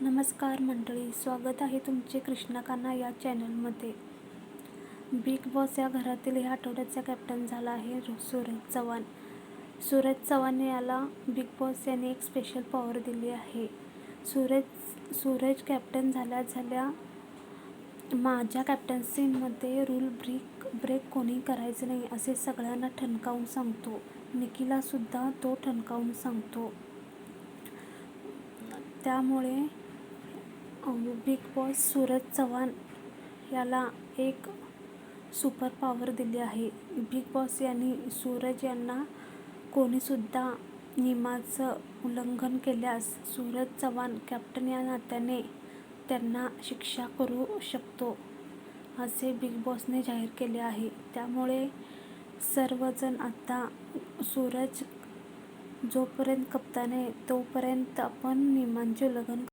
नमस्कार मंडळी स्वागत आहे तुमचे कृष्णा या चॅनलमध्ये. बिग बॉस या घरातील ह्या आठवड्याचा कॅप्टन झाला आहे रो- सूरज चव्हाण. सूरज चव्हाण याला बिग बॉस याने एक स्पेशल पॉवर दिली आहे. सूरज सूरज कॅप्टन झाल्या झाल्या माझ्या कॅप्टन्सीमध्ये रूल ब्रेक ब्रेक कोणी करायचं नाही असे सगळ्यांना ठणकावून सांगतो. निकीलासुद्धा तो ठणकावून सांगतो. त्यामुळे बिग बॉस सूरज चव्हाण याला एक सुपर पॉवर दिली आहे. बिग बॉस यांनी सूरज यांना कोणीसुद्धा नियमाचं उल्लंघन केल्यास सूरज चव्हाण कॅप्टन या नात्याने त्यांना शिक्षा करू शकतो असे बिग बॉसने जाहीर केले आहे. त्यामुळे सर्वजण आता सूरज जोपर्यंत कप्तान आहे तोपर्यंत आपण नियमांचे उल्लंघन